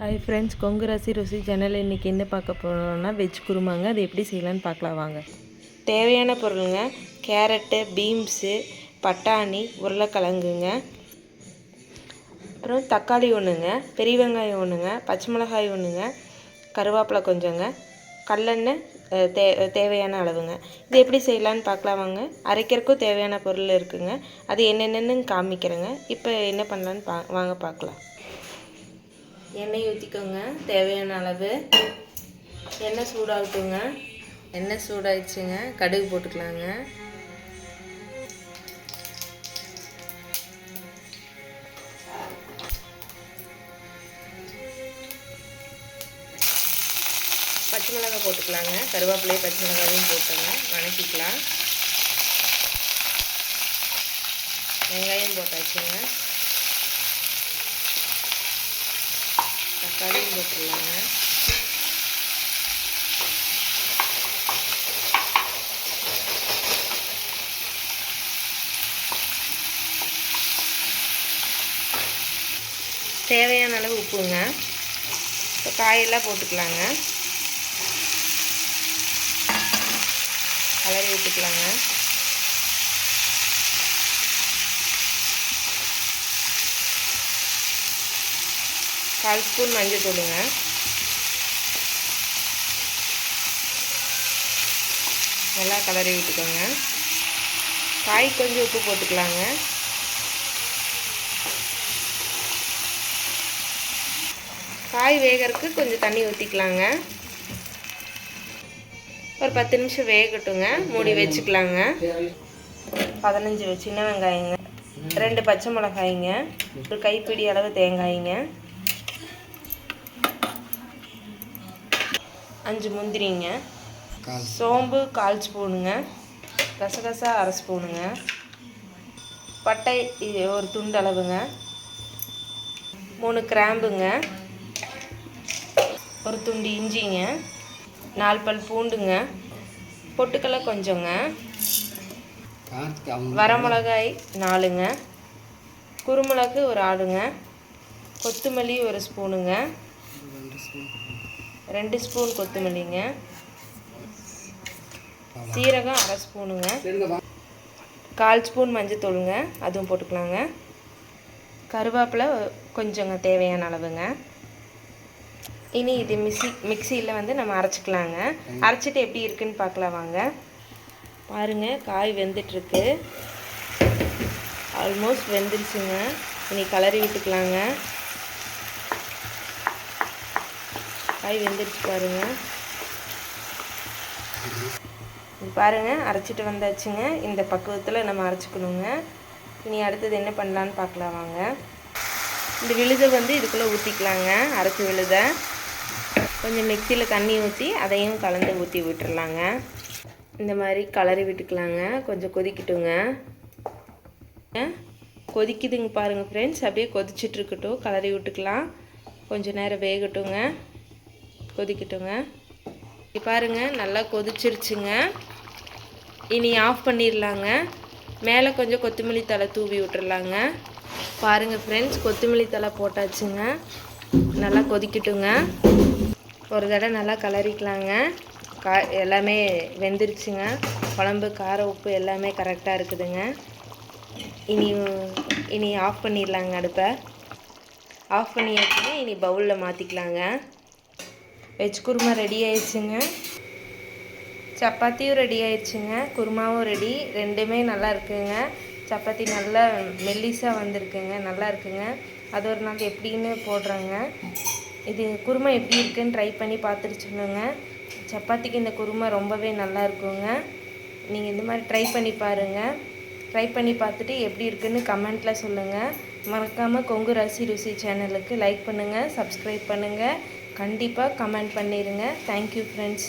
Hi friends Kongu ராசி ருசி channel இன்றைக்கி என்ன பார்க்க போகிறோம்னா வெஜ் குருமாங்க. அது எப்படி செய்யலான்னு பார்க்கலாம் வாங்க. தேவையான பொருளுங்க. கேரட்டு பீன்ஸு பட்டாணி உருளைக்கிழங்குங்க. அப்புறம் தக்காளி ஒன்றுங்க பெரிய வெங்காயம் ஒன்றுங்க பச்சை மிளகாய் ஒன்றுங்க கருவேப்பிலை கொஞ்சங்க. கல்லெண்ணெய் தே தேவையான அளவுங்க. இது எப்படி செய்யலான்னு பார்க்கலாம் வாங்க. அரைக்கிறதுக்கும் தேவையான பொருள் இருக்குங்க. அது என்னென்னு காமிக்கிறேங்க. இப்போ என்ன பண்ணலான்னு பா வாங்க பார்க்கலாம். எண்ணெய் ஊற்றிக்கோங்க தேவையான அளவு. எண்ணெய் சூடாகட்டுங்க. எண்ணெய் சூடாயிடுச்சுங்க. கடுகு போட்டுக்கலாங்க. பச்சை மிளகாய் போட்டுக்கலாங்க. கருவேப்பிலையை பச்சை மிளகாயும் போட்டுங்க. வணக்கிக்கலாம். வெங்காயம் போட்டாச்சுங்க. தக்காளியும் போட்டுடலாங்க தேவையான அளவு உப்புங்க. இப்போ காயெல்லாம் போட்டுக்கலாங்க. கலரி விட்டுக்கலாங்க. கால் ஸ்பூன் மஞ்சள் தூளுங்க. நல்லா கலரி விட்டுக்கோங்க. காய் கொஞ்சம் உப்பு போட்டுக்கலாங்க. காய் வேகிறதுக்கு கொஞ்சம் தண்ணி ஊற்றிக்கலாங்க ஒரு பத்து நிமிஷம் வேகட்டுங்க. மூடி வச்சுக்கலாங்க. பதினஞ்சு சின்ன வெங்காயங்க. ரெண்டு பச்சை மிளகாய்ங்க. ஒரு கைப்பிடி அளவு தேங்காய்ங்க. அஞ்சு முந்திரிங்க. சோம்பு கால் ஸ்பூனுங்க. கசகசா அரை ஸ்பூனுங்க. பட்டை ஒரு துண்டு அளவுங்க. மூணு கிராம்புங்க. ஒரு துண்டு இஞ்சிங்க. நாலு பல் பூண்டுங்க. பொட்டுக்கடலை கொஞ்சங்க. வரமிளகாய் நாலுங்க. குருமிளகு ஒரு ஆடுங்க கொத்தமல்லி ஒரு ஸ்பூனுங்க. ரெண்டு ஸ்பூன் கொத்தமல்லிங்க. சீரகம் அரை ஸ்பூனுங்க. கால் ஸ்பூன் மஞ்சத்தூளுங்க அதுவும் போட்டுக்கலாங்க. கருவேப்பிலை கொஞ்சங்க தேவையான அளவுங்க. இனி இது மிக்சி மிக்சியில் வந்து நம்ம அரைச்சிக்கலாங்க. அரைச்சிட்டு எப்படி இருக்குன்னு பார்க்கலாம் வாங்க. பாருங்கள் காய் வெந்துட்டுருக்கு. ஆல்மோஸ்ட் வெந்துருச்சுங்க. இனி கலரி விட்டுக்கலாங்க. காய் வெந்துருச்சு பாருங்க. பாருங்கள் பாருங்க அரைச்சிட்டு வந்தாச்சுங்க. இந்த பக்குவத்தில் நம்ம அரைச்சிக்கணுங்க. இனி அடுத்தது என்ன பண்ணலான்னு பார்க்கலாம் வாங்க. இந்த விழுதை வந்து இதுக்குள்ளே ஊற்றிக்கலாங்க அரைச்சி விழுதை. கொஞ்சம் மிக்சியில் தண்ணி ஊற்றி அதையும் கலந்து ஊற்றி விட்டுடலாங்க இந்த மாதிரி கலரி விட்டுக்கலாங்க. கொஞ்சம் கொதிக்கட்டுங்க. கொதிக்குதுங்க பாருங்கள் ஃப்ரெண்ட்ஸ் அப்படியே கொதிச்சிட்டு இருக்கட்டும். கலரி விட்டுக்கலாம். கொஞ்சம் நேரம் வேகட்டுங்க. கொதிக்கட்டுங்க. இது பாருங்க நல்லா கொதிச்சிருச்சுங்க. இனி ஆஃப் பண்ணிடலாங்க மேலே கொஞ்சம் கொத்தமல்லி தழை தூவி விட்டுறலாங்க பாருங்கள் ஃப்ரெண்ட்ஸ் கொத்தமல்லி தழை போட்டாச்சுங்க. நல்லா கொதிக்கட்டுங்க. ஒரு தடவை நல்லா கலரிக்கலாங்க. கா எல்லாமே வெந்துருச்சுங்க. குழம்பு கார உப்பு எல்லாமே கரெக்டாக இருக்குதுங்க. இனி இனி ஆஃப் பண்ணிடலாங்க அடுப்பை. ஆஃப் பண்ணியாச்சுங்க இனி பவுலில் மாற்றிக்கலாங்க வெஜ் குருமா ரெடி ஆயிடுச்சுங்க. சப்பாத்தியும் ரெடி ஆயிடுச்சுங்க குருமாவும் ரெடி. ரெண்டுமே நல்லா இருக்குங்க. சப்பாத்தி நல்லா மெல்லிஸாக வந்திருக்குங்க நல்லா இருக்குங்க. அது ஒரு நாள் எப்படின்னு போடுறேங்க. இது குருமா எப்படி இருக்குன்னு ட்ரை பண்ணி பார்த்துட்டு சொல்லுங்க. சப்பாத்திக்கு இந்த குருமா ரொம்பவே நல்லா இருக்குங்க. நீங்கள் இந்த மாதிரி ட்ரை பண்ணி பாருங்கள் ட்ரை பண்ணி பார்த்துட்டு எப்படி இருக்குன்னு கமெண்ட்டில் சொல்லுங்கள் மறக்காமல் கொங்கு ரசி ருசி சேனலுக்கு லைக் பண்ணுங்கள் சப்ஸ்கிரைப் பண்ணுங்கள் கண்டிப்பாக கமெண்ட் பண்ணிடுங்க தேங்க்யூ ஃப்ரெண்ட்ஸ்